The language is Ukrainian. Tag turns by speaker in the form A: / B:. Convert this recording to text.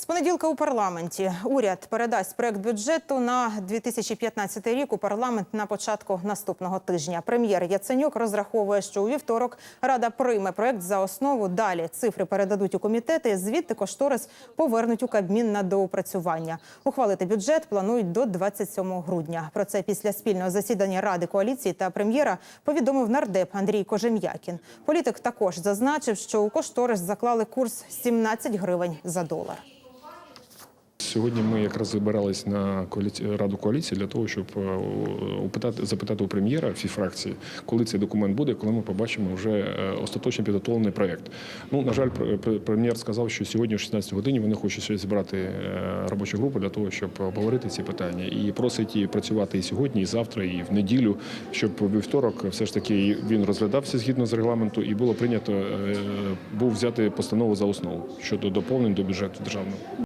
A: З понеділка у парламенті уряд передасть проект бюджету на 2015 рік у парламент на початку наступного тижня. Прем'єр Яценюк розраховує, що у вівторок рада прийме проект за основу. Далі цифри передадуть у комітети. Звідти кошторис повернуть у Кабмін на доопрацювання. Ухвалити бюджет планують до 27 грудня. Про це після спільного засідання ради коаліції та прем'єра повідомив нардеп Андрій Кожем'якін. Політик також зазначив, що у кошторис заклали курс 17 гривень за долар.
B: Сьогодні ми якраз збирались на раду коаліції для того, щоб е, упитати, запитати у прем'єра всі фракції, коли цей документ буде, коли ми побачимо вже е, остаточно підготовлений проект. Ну на жаль, пр- пр- прем'єр сказав, що сьогодні о 16 годині вони хочуть зібрати е, робочу групу для того, щоб обговорити ці питання, і просить і працювати і сьогодні, і завтра, і в неділю, щоб вівторок все ж таки він розглядався згідно з регламенту, і було прийнято був взяти постанову за основу щодо доповнень до бюджету державного.